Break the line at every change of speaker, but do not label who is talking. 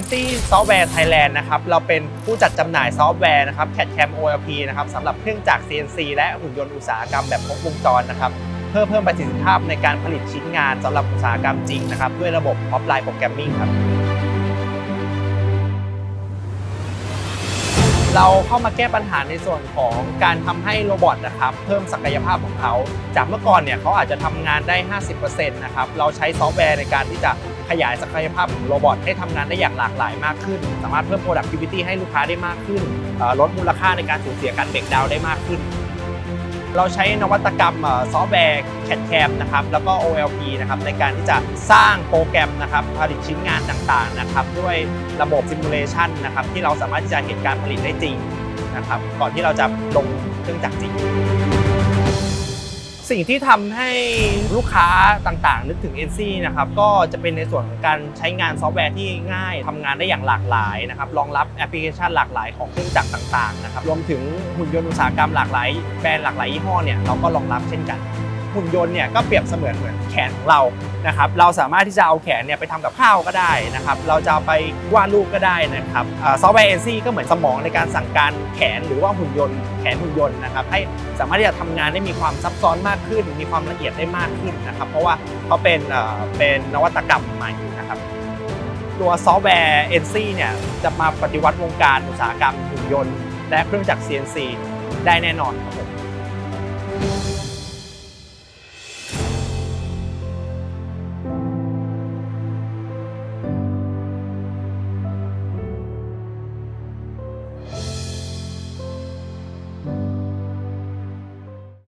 n c Software Thailand นะครับเราเป็นผู้จัดจำหน่ายซอฟต์แวร์นะครับ CAD-CAM OLP นะครับสำหรับเครื่องจักร CNC และหุ่นยนต์อุตสาหกรรมแบบครบวงจรนะครับเพื่อเพิ่มประสิทธิภาพในการผลิตชิ้นงานสำหรับอุตสาหกรรมจริงนะครับด้วยระบบ Offline Programming ครับเราเข้ามาแก้ปัญหาในส่วนของการทำให้โรบอทนะครับ เพิ่มศักยภาพของเขา จากเมื่อก่อนเนี่ยเขาอาจจะทำงานได้ 50%นะครับเราใช้ซอฟต์แวร์ในการที่จะ ขยายศักยภาพของโรบอทให้ทำงานได้อย่างหลากหลายมากขึ้น สามารถเพิ่ม productivity ให้ลูกค้าได้มากขึ้น ลดมูลค่าในการสูญเสียการเบรกดาวได้มากขึ้น เราใช้นวัตกรรมซอฟต์แวร์ CAD-CAM นะครับแล้วก็ OLP นะครับในการที่จะสร้างโปรแกรมนะครับผลิตชิ้นงานต่างๆนะครับด้วยระบบซิมูเลชันนะครับที่เราสามารถที่จะเห็นการผลิตได้จริงนะครับก่อนที่เราจะลงเครื่องจักรจริง สิ่งที่ทำให้ลูกค้าต่างๆ นึกถึง NC นะครับก็จะเป็นในส่วนของการใช้งานซอฟต์แวร์ที่ง่ายทำงานได้อย่างหลากหลายนะครับรองรับแอปพลิเคชันหลากหลายของเครื่องจักรต่างๆนะครับรวมถึงหุ่นยนต์อุตสาหกรรมหลากหลายแบรนด์หลากหลายยี่ห้อเนี่ยเราก็รองรับเช่นกัน หุ่นยนต์เนี่ยก็เปรียบเสมือนเหมือนแขนของเรานะครับเราสามารถที่จะเอาแขนเนี่ยไปทำกับข้าวก็ได้นะครับเราจะเอาไปวาดรูปก็ได้นะครับซอฟต์แวร์ NC ก็เหมือนสมองในการสั่งการแขนหรือว่าหุ่นยนต์แขนหุ่นยนต์นะครับให้สามารถที่จะทำงานได้มีความซับซ้อนมากขึ้น มีความละเอียดได้มากขึ้นนะครับเพราะว่าเขาเป็นเป็นนวัตกรรมใหม่นะครับตัวซอฟต์แวร์ NC เนี่ยจะมาปฏิวัติวงการอุตสาหกรรมหุ่นยนต์และเครื่องจักร CNC ได้แน่นอนครับผม